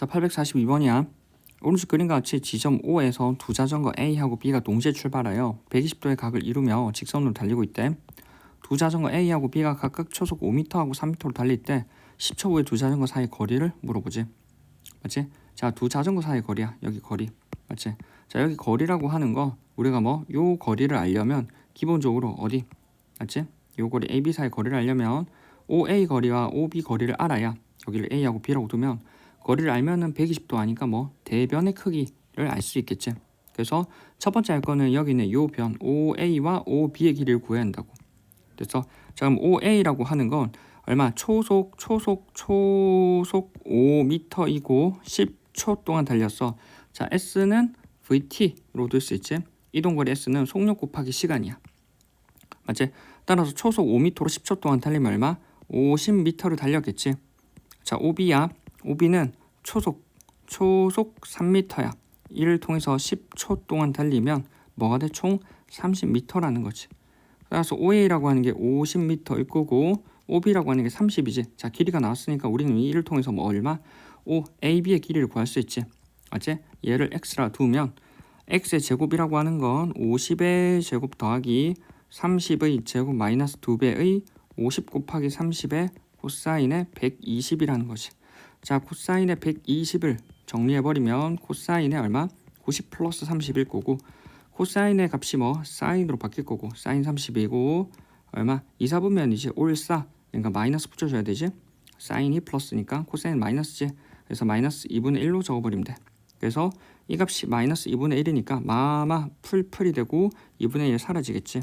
자, 842번이야. 오른쪽 그림과 같이 지점 O에서 두 자전거 A하고 B가 동시에 출발하여 120도의 각을 이루며 직선으로 달리고 있대. 두 자전거 A하고 B가 각각 초속 5m하고 3m로 달릴 때 10초 후에 두 자전거 사이 거리를 물어보지. 맞지? 자, 두 자전거 사이 거리야. 여기 거리. 맞지? 자, 여기 거리라고 하는 거 우리가 뭐 요 거리를 알려면 기본적으로 어디? 맞지? 요 거리 AB 사이 거리를 알려면 OA 거리와 OB 거리를 알아야 여기를 A하고 B라고 두면 거리를 알면은 120도 아니까 뭐 대변의 크기를 알 수 있겠지. 그래서 첫 번째 할 거는 여기 있는 요 변 OA와 OB의 길이를 구해야 한다고. 그래서 자 그럼 OA라고 하는 건 얼마 초속 초속 초속 5m이고 10초 동안 달렸어. 자 S는 VT로 둘수 있지. 이동거리 S는 속력 곱하기 시간이야. 맞지? 따라서 초속 5m로 10초 동안 달리면 얼마? 50m를 달렸겠지. 자 OB야. OB는 초속 초속 3m야. 이를 통해서 10초 동안 달리면 뭐가 돼? 총 30m라는 거지. 따라서 OA라고 하는 게 50m일 거고 OB라고 하는 게 30이지. 자 길이가 나왔으니까 우리는 이를 통해서 뭐 얼마? O AB의 길이를 구할 수 있지. 맞지? 얘를 x라 두면 x의 제곱이라고 하는 건 50의 제곱 더하기 30의 제곱 마이너스 2배의 50 곱하기 30의 코사인의 120이라는 것이. 자, 코사인의 120을 정리해 버리면 코사인의 얼마? 90 플러스 30일 거고 코사인의 값이 뭐? 사인으로 바뀔 거고 사인 30이고 얼마? 2, 4분면이지 올사. 그러니까 마이너스 붙여줘야 되지? 사인이 플러스니까 코사인 마이너스지. 그래서 마이너스 2분의 1로 적어버리면 돼. 그래서 이 값이 마이너스 2분의 1이니까 마마 풀풀이 되고 2분의 1 사라지겠지.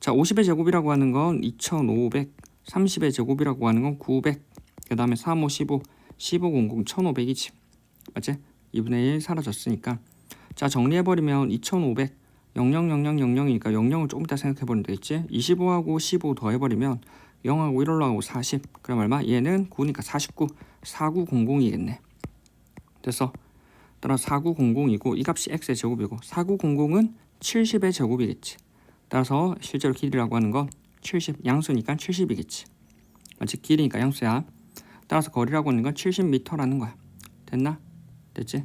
자 50의 제곱이라고 하는 건 2500 30의 제곱이라고 하는 건 900 그 다음에 3, 5, 15 15, 00, 1500이지 맞지? 2분의 1 사라졌으니까. 자 정리해버리면 2500 000000이니까 00을 조금 이따 생각해버리면 되겠지? 25하고 15 더해버리면 0하고 1 올라가고 40 그럼 얼마? 얘는 9니까 49 4900이겠네. 됐어. 따라 4900이고 이 값이 x의 제곱이고 4900은 70의 제곱이겠지. 따라서 실제로 길이라고 하는 건 70 양수니까 70이겠지. 맞지? 길이니까 양수야 따라서 거리라고 하는 건 70m라는 거야 됐나? 됐지?